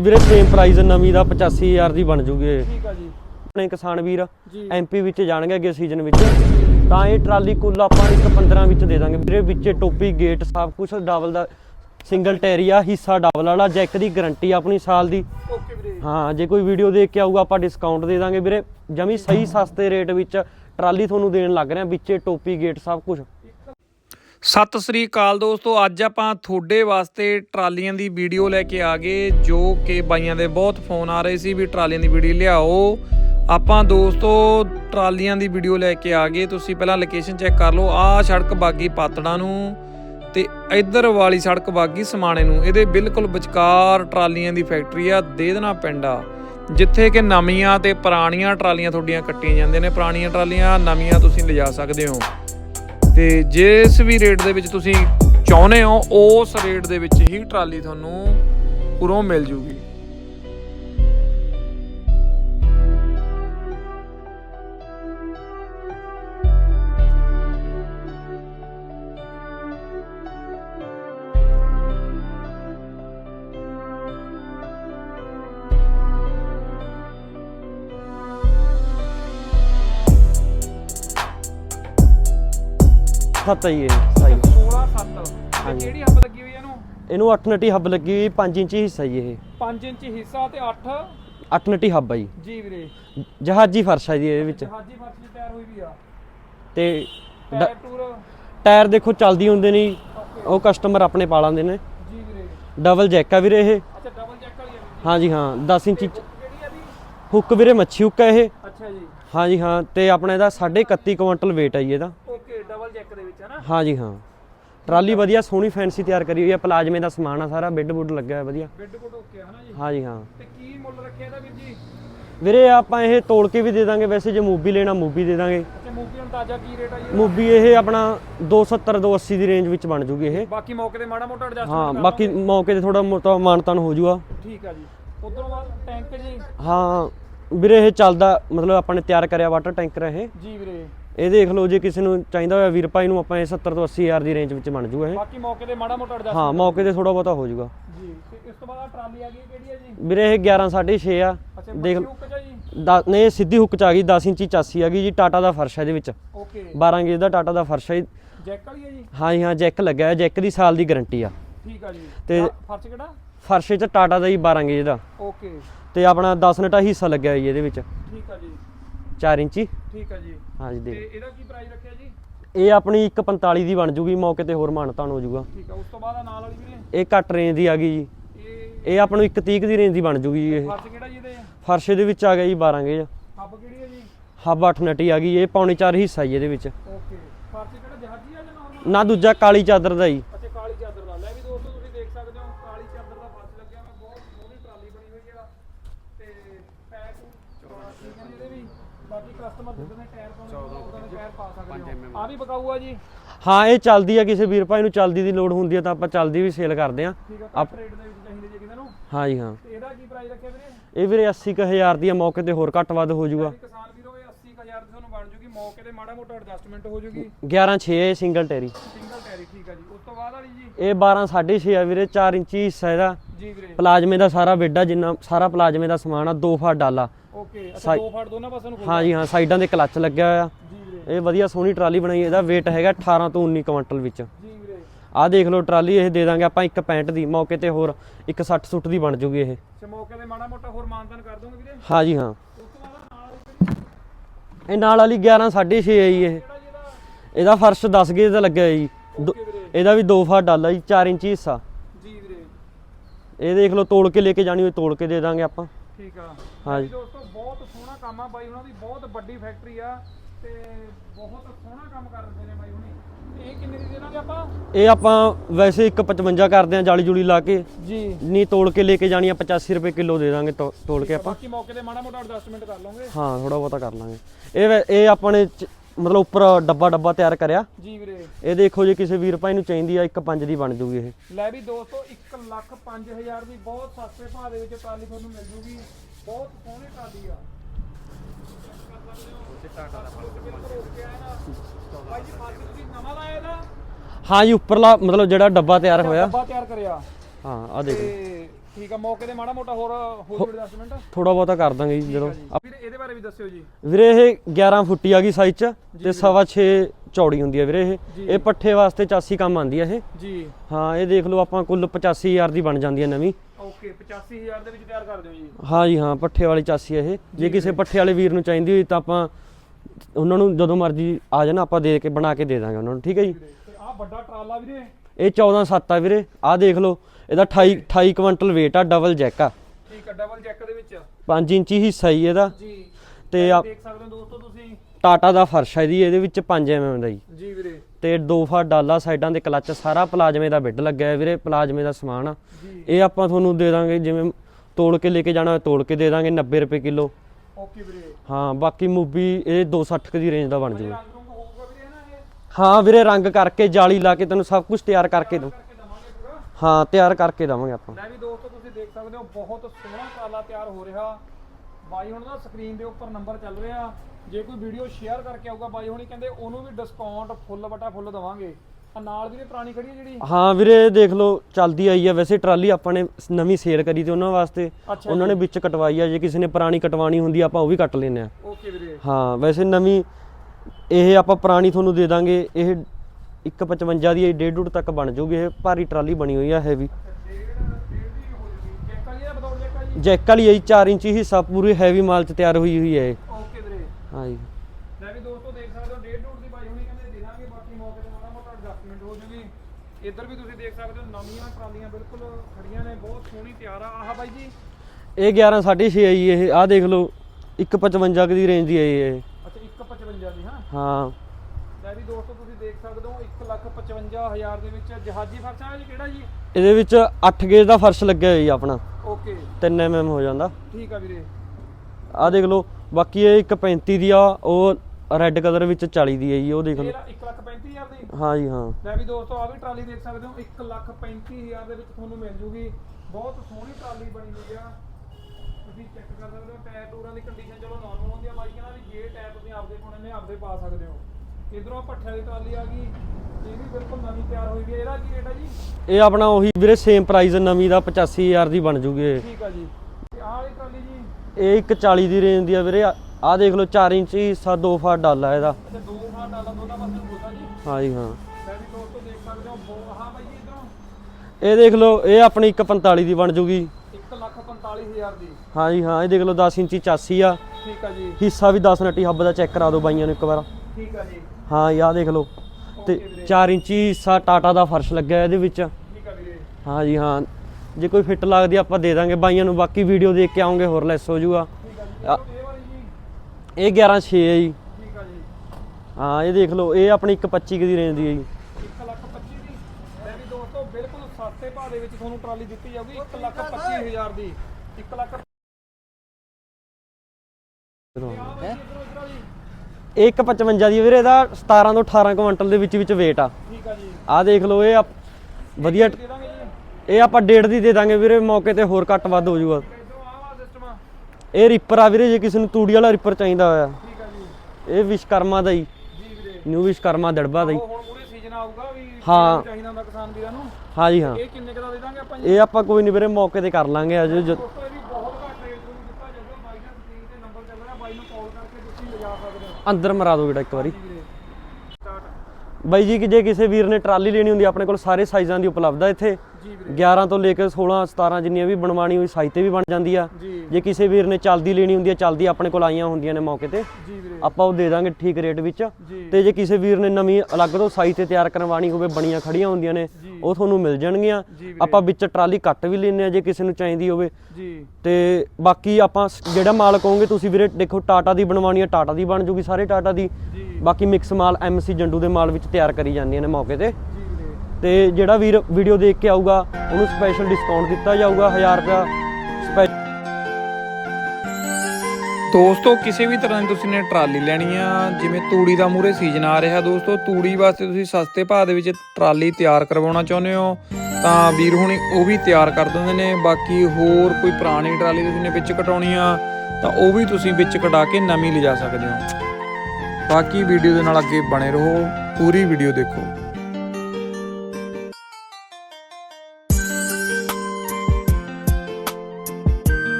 ਵੀਰੇ same price ਨਵੀਂ ਦਾ 85000 ਦੀ ਬਣ ਜੂਗੀ ਇਹ। ਠੀਕ ਆ ਜੀ। ਆਪਣੇ ਕਿਸਾਨ ਵੀਰ ਐਮਪੀ ਵਿੱਚ ਜਾਣਗੇ ਅੱਗੇ ਸੀਜ਼ਨ ਵਿੱਚ। ਤਾਂ ਇਹ ਟਰਾਲੀ ਕੁੱਲ ਆਪਾਂ ਇੱਕ 15 ਵਿੱਚ ਦੇ ਦਾਂਗੇ। ਵੀਰੇ ਵਿੱਚ ਟੋਪੀ ਗੇਟ ਸਭ ਕੁਝ ਡਬਲ ਦਾ ਸਿੰਗਲ ਟੈਰੀਆ ਹਿੱਸਾ ਡਬਲ ਵਾਲਾ ਜੈਕ ਦੀ ਗਾਰੰਟੀ ਆਪਣੀ ਸਾਲ ਦੀ। ਓਕੇ ਵੀਰੇ। ਹਾਂ ਜੇ ਕੋਈ ਵੀਡੀਓ ਦੇਖ ਕੇ ਆਊਗਾ ਆਪਾਂ ਡਿਸਕਾਊਂਟ ਦੇ ਦਾਂਗੇ ਵੀਰੇ। ਜਮੀ ਸਹੀ ਸਸਤੇ ਰੇਟ ਵਿੱਚ ਟਰਾਲੀ ਤੁਹਾਨੂੰ ਦੇਣ ਲੱਗ ਰਹੇ ਹਾਂ ਵਿੱਚੇ ਟੋਪੀ ਗੇਟ ਸਭ ਕੁਝ ਸਤਿ ਸ੍ਰੀ ਅਕਾਲ ਦੋਸਤੋ, ਅੱਜ ਆਪਾਂ ਤੁਹਾਡੇ ਵਾਸਤੇ ਟਰਾਲੀਆਂ ਦੀ ਵੀਡੀਓ ਲੈ ਕੇ ਆ ਗਏ, ਜੋ ਕਿ ਬਾਈਆਂ ਦੇ ਬਹੁਤ ਫੋਨ ਆ ਰਹੇ ਸੀ ਵੀ ਟਰਾਲੀਆਂ ਦੀ ਵੀਡੀਓ ਲਿਆਓ। ਆਪਾਂ ਦੋਸਤੋ, ਟਰਾਲੀਆਂ ਦੀ ਵੀਡੀਓ ਲੈ ਕੇ ਆ ਗਏ, ਤੁਸੀਂ ਪਹਿਲਾਂ ਲੋਕੇਸ਼ਨ ਚੈੱਕ ਕਰ ਲਓ, ਆਹ ਸੜਕ ਬਾਗੀ ਪਾਤੜਾਂ ਨੂੰ ਤੇ ਇੱਧਰ ਵਾਲੀ ਸੜਕ ਬਾਗੀ ਸਮਾਣੇ ਨੂੰ। ਇਹਦੇ ਬਿਲਕੁਲ ਵਿਚਕਾਰ ਟਰਾਲੀਆਂ ਦੀ ਫੈਕਟਰੀ ਆ ਦੇ ਦੇਣਾ ਪਿੰਡ ਆ, ਜਿੱਥੇ ਕਿ ਨਵੀਆਂ ਤੇ ਪੁਰਾਣੀਆਂ ਟਰਾਲੀਆਂ ਤੁਹਾਡੀਆਂ ਕੱਟੀਆਂ ਜਾਂਦੀਆਂ ਨੇ। ਪੁਰਾਣੀਆਂ ਟਰਾਲੀਆਂ ਨਵੀਆਂ ਤੁਸੀਂ ਲਿਜਾ ਸਕਦੇ ਹੋ। ਤੇ ਜਿਸ ਵੀ ਰੇਟ ਦੇ ਵਿੱਚ ਤੁਸੀਂ ਚਾਹੁੰਦੇ ਹੋ, ਉਸ ਰੇਟ ਦੇ ਵਿੱਚ ਹੀ ਟਰਾਲੀ ਤੁਹਾਨੂੰ ਉਰੋਂ ਮਿਲ ਜੂਗੀ। ਸੱਤ ਹੀ ਇਹ ਸਾਈ 16 7 ਹਾਂਜੀ। ਕਿਹੜੀ ਹੱਬ ਲੱਗੀ ਹੋਈ ਹੈ ਇਹਨੂੰ? ਇਹਨੂੰ 8 ਨਟੀ ਹੱਬ ਲੱਗੀ ਹੋਈ 5 ਇੰਚੀ ਹਿੱਸਾ ਜੀ ਇਹ। 5 ਇੰਚ ਹਿੱਸਾ ਤੇ 8 8 ਨਟੀ ਹੱਬ ਆ ਜੀ। ਜੀ ਵੀਰੇ। ਜਹਾਜ਼ੀ ਫਰਸ਼ ਆ ਜੀ ਇਹਦੇ ਵਿੱਚ। ਜਹਾਜੀ ਫਰਸ਼ ਦੀ ਤਿਆਰ ਹੋਈ ਵੀ ਆ। ਤੇ ਡ- ਟਾਇਰ ਟੂਰ? ਟਾਇਰ ਦੇਖੋ ਚੱਲਦੀ ਹੁੰਦੇ ਨਹੀਂ ਉਹ ਕਸਟਮਰ ਆਪਣੇ ਪਾ ਲਾਂਦੇ ਨੇ। ਜੀ ਵੀਰੇ। ਡਬਲ ਜੈਕ ਆ ਵੀਰੇ ਇਹ। ਅੱਛਾ ਡਬਲ ਚੈੱਕ ਵਾਲੀ ਆ ਵੀਰੇ। ਹਾਂਜੀ ਹਾਂ 10 ਇੰਚੀ ਚ- ਕਿਹੜੀ ਆ ਦੀ ਹੁੱਕ ਵੀਰੇ ਮੱਛੀ ਹੁੱਕ ਆ ਇਹ। ਅੱਛਾ ਜੀ। ਹਾਂਜੀ ਹਾਂ ਤੇ ਆਪਣੇ ਦਾ 31.5 ਕੁਇੰਟਲ weight ਆ ਜੀ ਇਹਦਾ। ਡਬਲ ਚੈੱਕ ਦੇ ਵਿੱਚ ਹੈ ਨਾ? ਹਾਂਜੀ ਹਾਂ। ਟਰਾਲੀ ਵਧੀਆ ਸੋਹਣੀ ਫੈਂਸੀ ਤਿਆਰ ਕਰੀ ਹੋਈ ਆ ਪਲਾਜਮੇ ਦਾ ਸਮਾਨ ਆ ਸਾਰਾ ਬੈੱਡ ਬੁੱਡ ਲੱਗਿਆ ਹੋਇਆ ਵਧੀਆ। ਬਿੱਡ ਕੋਟ ਓਕੇ ਹੈ ਨਾ ਜੀ? ਹਾਂਜੀ ਹਾਂ। ਤੇ ਕੀ ਮੁੱਲ ਰੱਖਿਆ ਇਹਦਾ ਵੀਰ ਜੀ? ਵੀਰੇ ਆਪਾਂ ਇਹ ਤੋਲ ਕੇ ਵੀ ਦੇ ਦਾਂਗੇ ਵੈਸੇ ਜੇ ਮੂਵੀ ਲੈਣਾ ਮੂਵੀ ਦੇ ਦਾਂਗੇ। ਅੱਛਾ ਮੂਵੀ ਅੰਦਾਜ਼ਾ ਕੀ ਰੇਟ ਆ ਜੀ ਮੂਵੀ ਇਹ ਆਪਣਾ 270 280 ਦੀ ਰੇਂਜ ਵਿੱਚ ਬਣ ਜੂਗੀ ਇਹ। ਬਾਕੀ ਮੌਕੇ ਤੇ ਮਾੜਾ ਮੋਟਾ ਐਡਜਸਟਮੈਂਟ ਹਾਂ ਬਾਕੀ ਮੌਕੇ ਤੇ ਥੋੜਾ ਮੋਟਾ ਮਾਨਤਾਨ ਹੋ ਜੂਗਾ। ਠੀਕ ਆ ਜੀ। ਉਧਰੋਂ ਬਾਅਦ ਟੈਂਕ ਜੀ? ਹਾਂ ਵੀਰੇ ਇਹ ਚੱਲਦਾ ਮਤਲਬ ਆਪਾਂ ਨੇ ਤਿਆਰ ਕਰਿਆ ਵਾਟਰ ਟੈਂਕਰ ਇਹ। ਜੀ ਵੀਰੇ। ਇਹ ਦੇਖ ਲਓ ਜੇ ਕਿਸੇ ਨੂੰ ਚਾਹੀਦਾ ਹੋਇਆ ਵੀਰ ਭਾਈ ਨੂੰ ਆਪਾਂ ਇਹ 70 ਤੋਂ 80 ਹਜ਼ਾਰ ਦੀ ਰੇਂਜ ਵਿੱਚ ਬਣ ਜੂਗਾ ਇਹ। ਬਾਕੀ ਮੌਕੇ ਤੇ ਮਾੜਾ ਮੋਟਾ ਐਡਜਸਟ ਹਾਂ ਮੌਕੇ ਤੇ ਥੋੜਾ ਬਹੁਤਾ ਹੋ ਜੂਗਾ। ਜੀ ਤੇ ਇਸ ਤੋਂ ਬਾਅਦ ਆਹ ਟਰਾਲੀ ਆ ਗਈ ਕਿਹੜੀ ਆ ਜੀ? ਵੀਰੇ ਇਹ 11 6.5 ਆ। ਅੱਛਾ ਦੇਖ ਦੇਖ ਜੀ? ਨਹੀਂ ਇਹ ਸਿੱਧੀ ਹੁੱਕ ਚ ਆ ਗਈ 10 ਇੰਚੀ ਚਾਸੀ ਆ ਗਈ ਜੀ ਟਾਟਾ ਦਾ ਫਰਸ਼ ਹੈ ਇਹਦੇ ਵਿੱਚ। ਓਕੇ। 12 ਗੇਜ ਦਾ ਟਾਟਾ ਦਾ ਫਰਸ਼ ਹੈ ਜੈਕ ਵਾਲੀ ਆ ਜੀ? ਹਾਂਜੀ ਹਾਂ ਜੈਕ ਲੱਗਿਆ ਹੈ ਜੈਕ ਦੀ ਸਾਲ ਦੀ ਗਾਰੰਟੀ ਆ। ਠੀਕ ਆ ਜੀ। ਤੇ- ਆਹ ਫਰਸ਼ ਕਿਹੜਾ? ਫਰਸ਼ 'ਚ ਟਾਟਾ ਦਾ ਹੀ 12 ਗੇਜ ਦਾ। ਓਕੇ। ਤੇ ਆਪਣਾ 10 ਨਟਾ ਹਿੱਸਾ ਲੱਗਿਆ ਜੀ ਇਹਦੇ ਵਿੱਚ। ਠੀਕ ਆ ਜੀ। 4 ਇੰਚੀ। ਠੀਕ ਆ ਜੀ। ਹਾਂਜੀ ਤੇ ਦੇਖ। ਇਹਦਾ ਕੀ ਪ੍ਰਾਈਸ ਰੱਖਿਆ ਜੀ? ਇਹ ਆਪਣੀ 145 ਦੀ ਬਣ ਜੂਗੀ ਮੌਕੇ ਤੇ ਹੋਰ ਮਾਨਤਾਨ ਹੋ ਜੂਗਾ। ਠੀਕ ਆ ਉਸ ਤੋਂ ਬਾਅਦ ਆ ਨਾਲ ਵਾਲੀ ਵੀਰੇ? ਇਹ ਘੱਟ ਰੇਂਜ ਦੀ ਆ ਗਈ ਜੀ। ਇਹ ਇਹ ਆਪਾਂ ਨੂੰ 130 ਦੀ ਰੇਂਜ ਦੀ ਬਣ ਜੂਗੀ ਜੀ ਇਹ। ਫਰਸ਼ ਕਿਹੜਾ ਜੀ ਇਹਦੇ? ਫਰਸ਼ ਦੇ ਵਿੱਚ ਆ ਗਿਆ ਜੀ 12 ਗੇਜ ਹੱਬ ਕਿਹੜੀ ਆ ਜੀ? ਹੱਬ 8 ਨਟੀ ਆ ਗਈ ਇਹ ਪੌਣੇ 4 ਹਿੱਸਾ ਜੀ ਇਹਦੇ ਵਿੱਚ। ਓਕੇ। ਫਰਸ਼ ਕਿਹੜਾ ਜਹਾਜੀ ਆ ਜਾਂ ਨਾਰਮਲ ਨਾ ਦੂਜਾ ਕਾਲੀ ਚਾਦਰ ਦਾ ਜੀ। ਅੱਛਾ ਕਾਲੀ ਚਾਦਰ ਦਾ। ਲੈ ਵੀ ਦੋਸਤੋ ਤੁਸੀਂ ਦੇਖ ਸਕਦੇ ਹੋ ਕਾਲੀ ਚਾਦਰ ਦਾ ਫਰਸ਼ ਲੱਗਿਆ ਹੋਇਆ ਬਹੁਤ ਸੋਹਣੀ ਟਰਾਲੀ ਬਣੀ ਹੋਈ ਆ। ਤੇ ਪੈਕ ਠੀਕ ਹੈ ਜੀ ਇਹਦੇ ਵੀ। ਬਾਕੀ ਕਸਟਮਰ ਜਿੱਦਾਂ ਟਾਇਰ ਪਾਉਣੇ ਉਹਨਾਂ ਦੇ ਟਾਇਰ ਪਾ ਸਕਦੇ ਹੋ। ਆ ਵੀ ਬਕਾਊ ਆ ਜੀ? ਹਾਂ ਇਹ ਚੱਲਦੀ ਆ ਕਿਸੇ ਵੀਰ ਭਾਈ ਨੂੰ ਚੱਲਦੀ ਦੀ ਲੋੜ ਹੁੰਦੀ ਆ ਤਾਂ ਆਪਾਂ ਚੱਲਦੀ ਵੀ ਸੇਲ ਕਰਦੇ ਆ। ਠੀਕ ਆ ਘੱਟ ਰੇਟ ਦੇ ਵਿੱਚ ਚਾਹੀਦੇ ਜੀ ਕਿਸੇ ਨੂੰ? ਹਾਂ ਜੀ ਹਾਂ। ਤੇ ਇਹਦਾ ਕੀ ਪ੍ਰਾਈਸ ਰੱਖਿਆ ਵੀਰੇ? ਇਹ ਵੀਰੇ 80000 ਦੀ ਆ ਮੌਕੇ ਤੇ ਹੋਰ ਘੱਟ ਵੱਧ ਹੋ ਜੂਗਾ। ਵੀ ਕਿਸਾਨ ਵੀਰੋ ਇਹ 80000 ਦੀ ਤੁਹਾਨੂੰ ਬਣ ਜੂਗੀ ਮੌਕੇ ਤੇ ਮਾੜਾ ਮੋਟਾ ਐਡਜਸਟਮੈਂਟ ਹੋ ਜੂਗੀ। 11 6 ਸਿੰਗਲ ਟੈਰੀ ਸਿੰਗਲ ਟੈਰੀ ਠੀਕ ਆ ਜੀ। ਉਸ ਤੋਂ ਬਾਅਦ ਵਾਲੀ ਜੀ? ਇਹ 12 6.5 ਆ ਵੀਰੇ 4 ਇੰਚੀ ਹਿੱਸਾ ਇਹਦਾ। ਜੀ ਵੀਰੇ। ਪਲਾਜਮੇ ਦਾ ਸਾਰਾ ਵਿੱਡਾ ਜਿੰਨਾ ਸਾਰਾ ਪਲਾਜਮੇ ਦਾ ਸਮਾਨ ਆ ਦੋ ਫਾਟ ਡਾਲਾ। ਓਕੇ ਅੱਛਾ ਸਾਈ- ਦੋ ਫਾਟ ਦੋਨਾਂ ਪਾਸਿਆਂ ਨੂੰ ਖੋਲ ਹਾਂ ਜੀ ਹਾਂ ਸਾਈਡਾਂ ਤੇ ਕਲੱਚ ਲੱਗਿਆ ਹੋਇਆ। ਇਹ ਵਧੀਆ ਸੋਹਣੀ ਟਰਾਲੀ ਬਣਾਈ ਇਹਦਾ weight ਹੈਗਾ 18 ਤੋਂ 19 ਕੁਇੰਟਲ ਵਿੱਚ। ਜੀ ਵੀਰੇ। ਆਹ ਦੇਖ ਲਓ ਟਰਾਲੀ ਇਹ ਦੇ ਦਾਂਗੇ ਆਪਾਂ 165 ਦੀ ਮੌਕੇ ਤੇ ਹੋਰ 160 ਸੁੱਟ ਦੀ ਬਣ ਜੂਗੀ ਇਹ। ਤੇ ਮੌਕੇ ਤੇ ਮਾੜਾ ਮੋਟਾ ਹੋਰ ਮਾਨਤਨ ਕਰ ਦੋਗੇ ਵੀਰੇ? ਹਾਂ ਇਹ ਨਾਲ ਵਾਲੀ 11 6.5 ਹੈ ਜੀ ਇਹ। ਇਹਦਾ ਫਰਸ਼ 10 ਗੇਜ ਦਾ ਲੱਗਿਆ ਜੀ। ਦੋ- ਇਹਦਾ ਵੀ ਦੋ ਫਾਟ ਡਾਲਾ ਜੀ 4 ਇੰਚੀ ਹਿੱਸਾ। ਜੀ ਵੀਰੇ। ਇਹ ਦੇਖ ਲਓ ਤੋੜ ਕੇ ਲੈ ਕੇ ਜਾਣੀ ਹੋਈ ਤੋੜ ਕੇ ਦੇ ਦਾਂਗੇ ਆਪਾਂ। ਠੀਕ ਆ। ਹਾਂ ਜੀ ਜੀ ਦੋਸਤੋ ਬਹੁਤ ਸੋਹਣਾ ਕੰਮ ਆ ਬਾਈ ਉਹਨਾਂ ਦੀ ਬਹੁਤ ਵੱਡੀ ਫੈਕਟਰੀ ਆ ਤੇ ਬਹੁਤ ਸੋਹਣਾ ਕੰਮ ਕਰ ਰਹੇ ਨੇ ਬਾਈ ਹੁਣੀ। ਇਹ ਕਿੰਨੇ ਦੀ ਦੇਣਾਗੇ ਆਪਾਂ? ਇਹ ਆਪਾਂ ਵੈਸੇ 155 ਕਰਦੇ ਆ ਜਾਲੀ ਜੂਲੀ ਲਾ ਕੇ। ਜੀ। ਨਹੀਂ ਤੋੜ ਕੇ ਲੈ ਕੇ ਜਾਣੀ ਆ 85 ਰੁਪਏ ਕਿਲੋ ਦੇ ਦਾਂਗੇ ਤੋ- ਤੋੜ ਕੇ ਆਪਾਂ। ਬਾਕੀ ਮੌਕੇ ਤੇ ਮਾੜਾ ਮੋਟਾ ਐਡਜਸਟਮੈਂਟ ਕਰ ਲਓਗੇ ਹਾਂ ਥੋੜਾ ਬਹੁਤਾ ਕਰ ਲਾਂਗੇ। ਇਹ ਇਹ ਆਪਣੇ ਚ- ਮਤਲਬ ਉੱਪਰ ਡੱਬਾ ਡੱਬਾ ਤਿਆਰ ਕਰਿਆ। ਜੀ ਵੀਰੇ। ਇਹ ਦੇਖੋ ਜੇ ਕਿਸੇ ਵੀਰ ਭਾਈ ਨੂੰ ਚਾਹੀਦੀ ਆ 1.5 ਦੀ ਬਣ ਜੂਗੀ ਇਹ। ਲੈ ਵੀ ਦੋਸਤੋ 1 ਲੱਖ 5000 ਦੀ ਬਹੁਤ ਸਸਤੇ ਭਾਅ ਦੇ ਵਿੱਚ ਟਰਾਲੀ ਤੁਹਾਨੂੰ ਮਿਲ ਜੂਗੀ। ਬਹੁਤ ਸੋਹਣੀ ਟਰਾਲੀ ਆ। ਭਾਈ ਜੀ ਫਾਲਤੂ ਤੁਸੀਂ ਨਵਾਂ ਲਾਇਆ ਇਹਦਾ? ਹਾਂ ਜੀ ਉੱਪਰਲਾ ਮਤਲਬ ਜਿਹੜਾ ਡੱਬਾ ਤਿਆਰ ਹੋਇਆ। ਡੱਬਾ ਤਿਆਰ ਕਰਿਆ। ਹਾਂ ਆ ਦੇਖੋ ਤੇ ਠੀਕ ਆ ਮੌਕੇ ਤੇ ਮਾੜਾ ਮੋਟਾ ਹੋਰ ਹੋ ਐਡਜਸਟਮੈਂਟ ਥੋੜਾ ਬਹੁਤਾ ਕਰ ਦਾਂਗੇ ਜੀ ਜਦੋਂ ਵੀਰ ਇਹਦੇ ਬਾਰੇ ਵੀ ਦੱਸਿਓ ਜੀ। ਵੀਰੇ ਇਹ 11 ਫੁੱਟੀ ਆ ਗਈ ਸਾਈਜ਼ ਚ ਤੇ ਸਵਾ 6 ਚੌੜੀ ਹੁੰਦੀ ਆ ਵੀਰੇ ਇਹ। ਇਹ ਪੱਠੇ ਵਾਸਤੇ 84 ਕੰਮ ਆਂਦੀ ਆ ਇਹ। ਜੀ। ਹਾਂ ਇਹ ਦੇਖ ਲਓ ਆਪਾਂ ਕੁੱਲ 85000 ਦੀ ਬਣ ਜਾਂਦੀ ਆ ਨਵੀਂ। ਓਕੇ 85000 ਦੇ ਵਿੱਚ ਤਿਆਰ ਕਰ ਦਿਓ ਜੀ। ਹਾਂ ਜੀ ਹਾਂ ਪੱਠੇ ਵਾਲੀ ਚਾਸੀ ਆ ਇਹ। ਜੇ ਕਿਸੇ ਪੱਠੇ ਵਾਲੇ ਵੀਰ ਨੂੰ ਚਾਹੀਦੀ ਹੋਈ ਤਾਂ ਆਪਾਂ ਉਹਨਾਂ ਨੂੰ ਜਦੋਂ ਮਰਜ਼ੀ ਆ ਜਾਣਾ ਆਪਾਂ ਦੇ ਕੇ ਬਣਾ ਕੇ ਦੇ ਦਾਂਗੇ ਉਹਨਾਂ ਨੂੰ ਠੀਕ ਹੈ ਜੀ? ਤੇ ਆ ਵੱਡਾ ਟਰਾਲਾ ਵੀਰੇ। ਇਹ 14 7 ਆ ਵੀਰੇ। ਆਹ ਦੇਖ ਲਓ ਇਹਦਾ 28 28 ਕੁਇੰਟਲ weight ਆ ਡਬਲ ਜੈਕ ਆ। ਠੀਕ ਆ ਡਬਲ ਜੈਕ ਦੇ ਵਿੱਚ। 5 ਇੰਚੀ ਹਿੱਸਾ ਹੀ ਇਹਦਾ। ਜੀ। ਤੇ ਆ ਦੇਖ ਸਕਦੇ ਹੋ ਦੋਸਤੋ ਤੁਸੀਂ। ਟਾਟਾ ਦਾ ਫਰਸ਼ ਹੈ ਜੀ ਇਹਦੇ ਵਿੱਚ 5 ਐਮਐਮ ਦਾ ਜੀ ਜੀ ਵੀਰੇ। ਤੇ ਦੋ ਫਾ ਡਾਲਾ ਸਾਈਡਾਂ ਤੇ ਕਲੱਚ ਸਾਰਾ ਪਲਾਜਮੇ ਦਾ ਬਿੱਡ ਲੱਗਿਆ ਹੈ ਵੀਰੇ ਪਲਾਜਮੇ ਦਾ ਸਮਾਨ ਆ। ਇਹ ਆਪਾਂ ਤੁਹਾਨੂੰ ਦੇ ਦਾਂਗੇ ਜਿਵੇਂ ਤੋੜ ਕੇ ਲੈ ਕੇ ਜਾਣਾ ਤੋੜ ਕੇ ਦੇ ਦਾਂਗੇ 90 ਰੁਪਏ ਕਿਲੋ। ਓਕੇ ਵੀਰੇ। ਹਾਂ ਬਾਕੀ ਮੂਵੀ ਇਹ 260 ਦੀ ਰੇਂਜ ਦਾ ਬਣ ਜੂਗਾ। ਹਾਂ ਵੀਰੇ ਰੰਗ ਕਰਕੇ ਜਾਲੀ ਲਾ ਕੇ ਤੈਨੂੰ ਸਭ ਕੁਝ ਤਿਆਰ ਕਰਕੇ ਦੂੰ ਹਾਂ ਤਿਆਰ ਕਰਕੇ ਦਵਾਂਗੇ ਆਪਾਂ। ਲੈ ਵੀ ਦੋਸਤੋ ਤੁਸੀਂ ਦੇਖ ਸਕਦੇ ਹੋ ਬਹੁਤ ਸੋਹਣਾ ਟਰਾਲਾ ਤਿਆਰ ਹੋ ਰਿਹਾ। ਬਾਈ ਹੁਣ ਦਾ ਸਕਰੀਨ ਦੇ ਉੱਪਰ ਨੰਬਰ ਚੱਲ ਰਿਹਾ। ਜੇ ਕੋਈ ਵੀਡੀਓ ਸ਼ੇਅਰ ਕਰਕੇ ਆਊਗਾ ਬਾਈ ਹੁਣੀ ਕਹਿੰਦੇ ਉਹਨੂੰ ਵੀ ਡਿਸਕਾਊਂਟ ਫੁੱਲ ਬਟਾ ਫੁੱਲ ਦਵਾਂਗੇ। ਆ ਨਾਲ ਵੀਰੇ ਪੁਰਾਣੀ ਖੜੀ ਹੈ ਜਿਹੜੀ। ਹਾਂ ਵੀਰੇ ਦੇਖ ਲਓ ਚੱਲਦੀ ਆਈ ਆ ਵੈਸੇ ਟਰਾਲੀ ਆਪਾਂ ਨੇ ਨਵੀਂ ਸੇਲ ਕਰੀ ਤੇ ਉਹਨਾਂ ਵਾਸਤੇ। ਉਹਨਾਂ ਨੇ ਵਿੱਚ ਕਟਵਾਈ ਆ। ਜੇ ਕਿਸੇ ਨੇ ਪੁਰਾਣੀ ਕਟਵਾਣੀ ਹੁੰਦੀ ਆਪਾਂ ਉਹ ਵੀ ਕੱਟ ਲੈਨੇ ਆ ਓਕੇ ਵੀਰੇ। ਹਾਂ ਵੈਸੇ ਨਵੀਂ ਇਹ ਆਪਾਂ ਪੁਰਾਣੀ ਤੁਹਾਨੂੰ ਦੇ ਦਾਂਗੇ। ਇਹ 155 ਦੀ ਡੇਢ ਡੂਢ ਤੱਕ ਬਣ ਜੂਗੀ ਇਹ ਭਾਰੀ ਟਰਾਲੀ ਬਣੀ ਹੋਈ ਆ ਹੈਵੀ ਜੈਕ ਵਾਲੀ ਆਈ 4 ਇੰਚੀ ਹਿੱਸਾ ਪੂਰੀ ਹੈਵੀ ਮਾਲ ਚ ਤਿਆਰ ਹੋਈ ਹੋਈ ਹੈ ਇਹ। ਓਕੇ ਵੀਰੇ। ਹਾਂ ਜੀ। ਲੈ ਵੀ ਦੋਸਤੋ ਦੇਖ ਸਕਦੇ ਹੋ ਡੇਢ ਡੂਢ ਦੀ ਬਾਈ ਹੁਣੀ ਕਹਿੰਦੇ ਦੇ ਦਾਂਗੇ ਬਾਕੀ ਮੌਕੇ ਤੇ ਮਾੜਾ ਮੋਟਾ ਐਡਜਸਟਮੈਂਟ ਹੋ ਜੂਗੀ। ਇੱਧਰ ਵੀ ਤੁਸੀਂ ਦੇਖ ਸਕਦੇ ਹੋ ਨਵੀਆਂ ਟਰਾਲੀਆਂ ਬਿਲਕੁਲ ਖੜੀਆਂ ਨੇ ਬਹੁਤ ਸੋਹਣੀ ਤਿਆਰ ਆ। ਆਹ ਬਾਈ ਜੀ। ਇਹ 11 6.5 ਆਈ ਇਹ ਆਹ ਦੇਖ ਲਓ 155 ਕੁ ਦੀ ਰੇਂਜ ਦੀ ਆਈ ਇਹ। ਅੱਛਾ 155 ਦੀ ਹਾਂ। ਹਾਂ। ਲੈ ਵੀ ਦੋਸਤੋ ਤੁਸੀਂ ਦੇਖ ਸਕਦੇ ਹੋ 155000 ਦੇ ਵਿੱਚ ਜਹਾਜ਼ੀ ਫਰਸ਼ ਆ ਜੀ ਕਿਹੜਾ ਜੀ? ਇਹਦੇ ਵਿੱਚ 8 ਗੇਜ ਦਾ ਫਰਸ਼ ਲੱਗਿਆ ਹੋਇਆ ਜੀ ਆਪਣਾ। ਓਕੇ। 3 ਐਮਐਮ ਹੋ ਜਾਂਦਾ। ਠੀਕ ਆ ਵੀਰੇ। ਆਹ ਦੇਖ ਲਓ ਬਾਕੀ ਇਹ 135 ਦੀ ਆ ਉਹ ਰੈੱਡ ਕਲਰ ਵਿੱਚ 40 ਦੀ ਹੈ ਜੀ ਉਹ ਦੇਖ ਲਓ। ਇਹ 135000 ਦੀ? ਹਾਂ ਜੀ ਹਾਂ। ਲੈ ਵੀ ਦੋਸਤੋ ਆ ਵੀ ਟਰਾਲੀ ਦੇਖ ਸਕਦੇ ਹੋ 135000 ਦੇ ਵਿੱਚ ਤੁਹਾਨੂੰ ਮਿਲ ਜੂਗੀ। ਬਹੁਤ ਸੋਹਣੀ ਟਰਾਲੀ ਬਣੀ ਹੋਈ ਆ। ਤੁਸੀਂ ਚੈੱਕ ਕਰ ਸਕਦੇ ਹੋ ਟਾਇਰ ਟੂਰਾਂ ਦੀ ਕੰਡੀਸ਼ਨ ਚਲੋ ਨਾਰਮਲ ਹੁੰਦੀ ਆ ਬਾਈ ਕਹਿੰਦਾ ਵੀ ਜੇ ਟਾਇਰ ਤੁਸੀਂ ਆਪਦੇ ਪਾਉਣੇ ਨੇ ਆਪਦੇ ਪਾ ਸਕਦੇ ਹੋ। ਇਧਰੋਂ ਦੀ ਟਰਾਲੀ ਆ ਗਈ? ਇਹ ਵੀ ਬਿਲਕੁਲ ਨਵੀਂ ਤਿਆਰ ਹੋਈ ਵੀ ਆ। ਇਹਦਾ ਕੀ ਰੇਟ ਆ ਜੀ? ਇਹ ਆਪਣਾ ਉਹੀ ਵੀਰੇ ਸੇਮ ਪ੍ਰਾਈਸ ਨਵੀਂ ਦਾ 85000 ਦੀ ਬਣ ਜੂਗੀ ਇਹ। ਠੀਕ ਆ ਜੀ। ਤੇ ਆਹ ਵਾਲੀ ਟਰਾਲੀ ਜੀ? ਇਹ ਇੱਕ 40 ਦੀ ਰੇਂਜ ਦੀ ਆ ਵੀਰੇ। ਆਹ ਦੇਖ ਲਓ 4 ਇੰਚ ਹਿੱਸਾ 2 ਫਾਟ ਡਾਲਾ ਇਹਦਾ। ਅੱਛਾ ਦੋ ਫਾਟ ਡਾਲਾ ਦੋਨਾਂ ਪਾਸੇ ਬੋਲਦਾ ਜੀ। ਹਾਂ ਜੀ ਹਾਂ। ਮੈਂ ਵੀ ਦੋਸਤੋ ਦੇਖ ਸਕਦੇ ਹੋ ਬੋ- ਹਾਂ ਬਾਈ ਜੀ ਇਧਰੋਂ। ਇਹ ਦੇਖ ਲਓ ਇਹ ਆਪਣੀ 145 ਦੀ ਬਣ ਜੂਗੀ। 145000 ਦੀ। ਹਾਂ ਜੀ ਹਾਂ ਇਹ ਦੇਖ ਲਓ 10 ਇੰਚੀ 84 ਆ। ਠੀਕ ਆ ਜੀ। ਹਿੱਸਾ ਵੀ 10 ਨੱਟੀ ਹੱਬ ਦਾ ਚੈੱਕ ਕਰਾ ਦਿਓ ਬਾਈਆਂ ਨੂੰ ਇੱਕ ਵਾਰ। ਠੀਕ ਆ ਜੀ। ਹਾਂ ਯਾ ਦੇਖ ਲਓ। ਤੇ 4 ਇੰਚੀ ਹਿੱਸਾ ਟਾਟਾ ਦਾ ਫਰਸ਼ ਲੱਗਿਆ ਇਹਦੇ ਵਿੱਚ। ਹਾਂ ਜੀ ਹਾਂ। ਜੇ ਕੋਈ ਫਿੱਟ ਲੱਗਦੀ ਆਪਾਂ ਦੇ ਦਾਂਗੇ। ਬਾਈਆਂ ਨੂੰ ਬਾਕੀ ਵੀਡੀਓ ਦੇਖ ਕੇ ਆਉਂਗੇ ਹੋਰ ਲੈਸ ਹੋ ਜਾਊਗਾ। ਠੀਕ ਆ ਜੀ ਆ- ਇਹ ਵਾਲੀ ਜੀ ਇਹ 11 6 ਹੈ ਜੀ। ਠੀਕ ਆ ਜੀ ਹਾਂ ਇਹ ਦੇਖ ਲਓ ਇਹ ਆਪਣੀ 125 ਦੀ ਰੇਂਜ ਦੀ ਹੈ ਜੀ। 1 ਲੱਖ 25 ਦੀ। ਮੈਂ ਵੀ ਦੋਸਤੋ ਬਿਲਕੁਲ ਸਸਤੇ ਭਾਅ ਦੇ ਵਿੱਚ ਤੁਹਾਨੂੰ ਟਰਾਲੀ ਦਿੱਤੀ ਜਾਊਗੀ। 1 ਲੱਖ 25000 ਦੀ। 1 ਲੱਖ ਹੈ ਇਹ 155 ਦੀ ਵੀਰੇ ਇਹਦਾ 17 ਤੋਂ 18 ਕੁਇੰਟਲ ਦੇ ਵਿੱਚ ਵਿੱਚ weight ਆ। ਠੀਕ ਆ ਜੀ। ਦੇਖ ਲਓ ਇਹ ਵਧੀਆ ਇਹ ਆਪਾਂ ਡੇਢ ਦੀ ਦੇ ਦਾਂਗੇ ਵੀਰੇ ਮੌਕੇ ਤੇ ਹੋਰ ਘੱਟ ਵੱਧ ਹੋ ਜਾਊਗਾ। ਇਹ ਰਿਪਰ ਆ ਵੀਰੇ ਜੇ ਕਿਸੇ ਨੂੰ ਤੂੜੀ ਵਾਲਾ ਰਿਪਰ ਚਾਹੀਦਾ ਹੋਇਆ। ਠੀਕ ਆ ਜੀ। ਇਹ ਵਿਸ਼ਕਰਮਾ ਦਾ ਹੀ। ਜੀ ਵੀਰੇ। ਨਿਊ ਵਿਸ਼ਕਰਮਾ ਦੜਬਾ ਦਾ ਹੀ। ਉਹ ਹੁਣ ਮੂਰੇ ਸੀਜ਼ਨ ਆਊਗਾ ਵੀ ਹਾਂ। ਚਾਹੀਦਾ ਹੁੰਦਾ ਕਿਸਾਨ ਵੀਰਾਂ ਨੂੰ? ਹਾਂ ਜੀ ਹਾਂ। ਇਹ ਕਿੰਨੇ ਕੁ ਦਾ ਦਾਂਗੇ ਆਪਾਂ ਇਹ ਆਪਾਂ ਕੋਈ ਨਹੀਂ ਵੀਰੇ ਮੌਕੇ ਤੇ ਕਰ ਲਾਂਗੇ। ਅਜੇ ਜ- ਦੋਸਤੋ ਇਹ ਵੀ ਬਹੁਤ ਘੱਟ ਰੇਟ ਨੂੰ ਦਿੱਤਾ ਜਾਊਗਾ ਬਾਈ ਦਾ ਸਕਰੀਨ ਤੇ ਨੰਬਰ ਚੱਲ ਰਿਹਾ ਬਾਈ ਨੂੰ ਕਾਲ ਕਰਕੇ ਤੁਸੀਂ ਲਿਜਾ ਸਕਦੇ ਹੋ। ਅੰਦਰ ਮਰਾ ਦਿਓ ਜਿਹੜਾ ਇੱਕ ਵਾਰੀ। ਬਾਈ ਜੀ ਕਿ ਜੇ ਕਿਸੇ ਵੀਰ ਨੇ ਟਰਾਲੀ ਲੈਣੀ ਹੁੰਦੀ ਆਪਣੇ ਕੋਲ ਸਾਰੇ ਸਾਈਜ਼ਾਂ ਦੀ ਉਪਲਬਧ ਆ ਇੱਥੇ। ਜੀ ਵੀਰੇ 11 ਤੋਂ ਲੈ ਕੇ 16 17 ਜਿੰਨੀਆਂ ਵੀ ਬਣਵਾਣੀ ਹੋਈ ਸਾਈਜ਼ ਤੇ ਵੀ ਬਣ ਜਾਂਦੀ ਆ। ਜੀ। ਕਿਸੇ ਵੀਰ ਨੇ ਚੱਲਦੀ ਲੈਣੀ ਹੁੰਦੀ ਆ ਚੱਲਦੀ ਆਪਣੇ ਕੋਲ ਆਈਆਂ ਹੁੰਦੀਆਂ ਨੇ ਮੌਕੇ ਤੇ। ਆਪਾਂ ਉਹ ਦੇ ਦਾਂਗੇ ਠੀਕ ਰੇਟ ਵਿੱਚ। ਤੇ ਜੇ ਕਿਸੇ ਵੀਰ ਨੇ ਨਵੀਂ ਅਲੱਗ ਤੋਂ ਸਾਈਜ਼ ਤੇ ਤਿਆਰ ਕਰਵਾਣੀ ਹੋਵੇ ਬਣੀਆਂ ਖੜੀਆਂ ਹੁੰਦੀਆਂ ਨੇ। ਉਹ ਤੁਹਾਨੂੰ ਮਿਲ ਜਾਣਗੀਆਂ। ਆਪਾਂ ਵਿੱਚ ਟਰਾਲੀ ਕੱਟ ਵੀ ਲੈਨੇ ਆ ਜੇ ਕਿਸੇ ਨੂੰ ਚਾਹੀਦੀ ਹੋਵੇ। ਤੇ ਬਾਕੀ ਆਪਾਂ ਜਿਹੜਾ ਮਾਲ ਕਹੋਗੇ ਤੁਸੀਂ ਵੀਰੇ ਦੇਖੋ ਟਾਟਾ ਦੀ ਬਣਵਾਣੀ ਆ ਟਾਟਾ ਦੀ ਬਣ ਜੂਗੀ ਸਾਰੇ ਟਾਟਾ ਦੀ। ਬਾਕੀ ਮਿਕਸ ਮਾਲ ਐਮਸੀ ਜੰਡੂ ਦੇ ਮਾਲ ਵਿੱਚ ਤਿਆਰ ਕਰੀ ਜਾਂਦੀਆਂ ਨੇ ਮੌਕੇ ਤੇ। ਤੇ ਜਿਹੜਾ ਵੀਰ ਵੀਡੀਓ ਦੇਖ ਕੇ ਆਊਗਾ ਉਹਨੂੰ ਸਪੈਸ਼ਲ ਡਿਸਕਾਊਂਟ ਦਿੱਤਾ ਜਾਊਗਾ 1000 ਰੁਪਿਆ ਸਪੈਸ਼ਲ ਦੋਸਤੋ ਕਿਸੇ ਵੀ ਤਰ੍ਹਾਂ ਦੀ ਤੁਸੀਂ ਨੇ ਟਰਾਲੀ ਲੈਣੀ ਆ ਜਿਵੇਂ ਤੂੜੀ ਦਾ ਮੂਰੇ ਸੀਜ਼ਨ ਆ ਰਿਹਾ ਦੋਸਤੋ ਤੂੜੀ ਵਾਸਤੇ ਤੁਸੀਂ ਸਸਤੇ ਭਾਅ ਦੇ ਵਿੱਚ ਟਰਾਲੀ ਤਿਆਰ ਕਰਵਾਉਣਾ ਚਾਹੁੰਦੇ ਹੋ ਤਾਂ ਵੀਰ ਹੁਣੀ ਉਹ ਵੀ ਤਿਆਰ ਕਰ ਦਿੰਦੇ ਨੇ। ਬਾਕੀ ਹੋਰ ਕੋਈ ਪੁਰਾਣੀ ਟਰਾਲੀ ਤੁਸੀਂ ਨੇ ਵਿੱਚ ਕਟਾਉਣੀ ਆ ਤਾਂ ਉਹ ਵੀ ਤੁਸੀਂ ਵਿੱਚ ਕਟਾ ਕੇ ਨਵੀਂ ਲਿਜਾ ਸਕਦੇ ਹੋ। ਬਾਕੀ ਵੀਡੀਓ ਦੇ ਨਾਲ ਅੱਗੇ ਬਣੇ ਰਹੋ ਪੂਰੀ ਵੀਡੀਓ ਦੇਖੋ।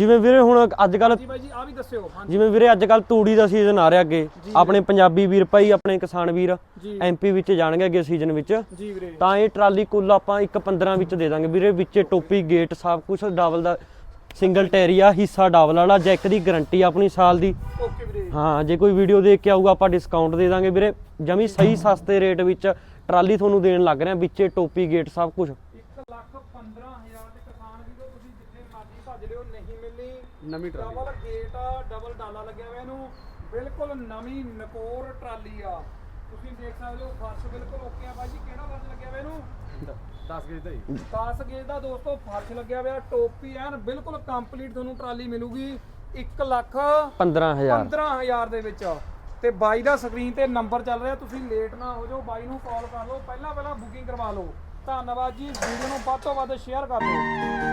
ਜਿਵੇਂ ਵੀਰੇ ਹੁਣ ਅੱਜ ਕੱਲ ਜੀ ਬਾਈ ਜੀ ਆ ਵੀ ਦੱਸਿਓ ਹਾਂਜੀ। ਜਿਵੇਂ ਵੀਰੇ ਅੱਜ ਕੱਲ ਤੂੜੀ ਦਾ ਸੀਜ਼ਨ ਆ ਰਿਹਾ ਅੱਗੇ। ਆਪਣੇ ਪੰਜਾਬੀ ਵੀਰ ਭਾਈ ਆਪਣੇ ਕਿਸਾਨ ਵੀਰ ਐਮਪੀ ਵਿੱਚ ਜਾਣਗੇ ਅੱਗੇ ਸੀਜ਼ਨ ਵਿੱਚ। ਜੀ ਵੀਰੇ। ਤਾਂ ਇਹ ਟਰਾਲੀ ਕੁੱਲ ਆਪਾਂ 1.15 ਵਿੱਚ ਦੇ ਦਾਂਗੇ। ਵੀਰੇ ਵਿੱਚ ਟੋਪੀ ਗੇਟ ਸਭ ਕੁਝ ਡਬਲ ਦਾ ਸਿੰਗਲ ਟੈਰੀਆ ਹਿੱਸਾ ਡਬਲ ਵਾਲਾ ਜੈਕ ਦੀ ਗਾਰੰਟੀ ਆਪਣੀ ਸਾਲ ਦੀ। ਓਕੇ ਵੀਰੇ। ਹਾਂ ਜੇ ਕੋਈ ਵੀਡੀਓ ਦੇਖ ਕੇ ਆਊਗਾ ਆਪਾਂ ਡਿਸਕਾਊਂਟ ਦੇ ਦਾਂਗੇ ਵੀਰੇ। ਜਮੀ ਸਹੀ ਸਸਤੇ ਰੇਟ ਵਿੱਚ ਟਰਾਲੀ ਤੁਹਾਨੂੰ ਦੇਣ ਲੱਗ ਰਿਹਾ ਵਿੱਚੇ ਟੋਪੀ ਗੇਟ ਸਭ ਕੁਝ 1 ਲੱਖ 15000 ਦੇ ਕਿਸਾਨ ਵੀਰੋ ਤੁਸੀਂ ਜਿੱਥੇ ਮਰਜ਼ੀ ਭੱਜ ਲਿਓ ਨਹੀਂ ਮਿਲਣੀ ਨਵੀਂ ਟਰਾਲੀ। ਡਬਲ ਗੇਟ ਆ ਡਬਲ ਡਾਲਾ ਲੱਗਿਆ ਹੋਇਆ ਇਹਨੂੰ। ਬਿਲਕੁਲ ਨਵੀਂ ਨਕੋਰ ਟਰਾਲੀ ਆ। ਤੁਸੀਂ ਦੇਖ ਸਕਦੇ ਹੋ ਫਰਸ਼ ਬਿਲਕੁਲ ਓਕੇ ਆ ਬਾਈ ਜੀ। ਕਿਹੜਾ ਫਰਸ਼ ਲੱਗਿਆ ਹੋਇਆ ਇਹਨੂੰ? 10 ਗੇਜ ਦਾ ਜੀ 10 ਗੇਜ ਦਾ ਦੋਸਤੋ ਫਰਸ਼ ਲੱਗਿਆ ਹੋਇਆ ਟੋਪੀ ਐਨ ਬਿਲਕੁਲ ਕੰਪਲੀਟ ਤੁਹਾਨੂੰ ਟਰਾਲੀ ਮਿਲੂਗੀ। 1 ਲੱਖ 15000 15000 ਦੇ ਵਿੱਚ। ਤੇ ਬਾਈ ਦਾ ਸਕਰੀਨ ਤੇ ਨੰਬਰ ਚੱਲ ਰਿਹਾ ਤੁਸੀਂ ਲੇਟ ਨਾ ਹੋ ਜਾਓ ਬਾਈ ਨੂੰ ਕਾਲ ਕਰ ਲਓ। ਪਹਿਲਾਂ ਪਹਿਲਾਂ ਬੁਕਿੰਗ ਕਰਵਾ ਲਓ। ਧੰਨਵਾਦ ਜੀ ਵੀਡੀਓ ਨੂੰ ਵੱਧ ਤੋਂ ਵੱਧ ਸ਼ੇਅਰ ਕਰ ਦਿਓ।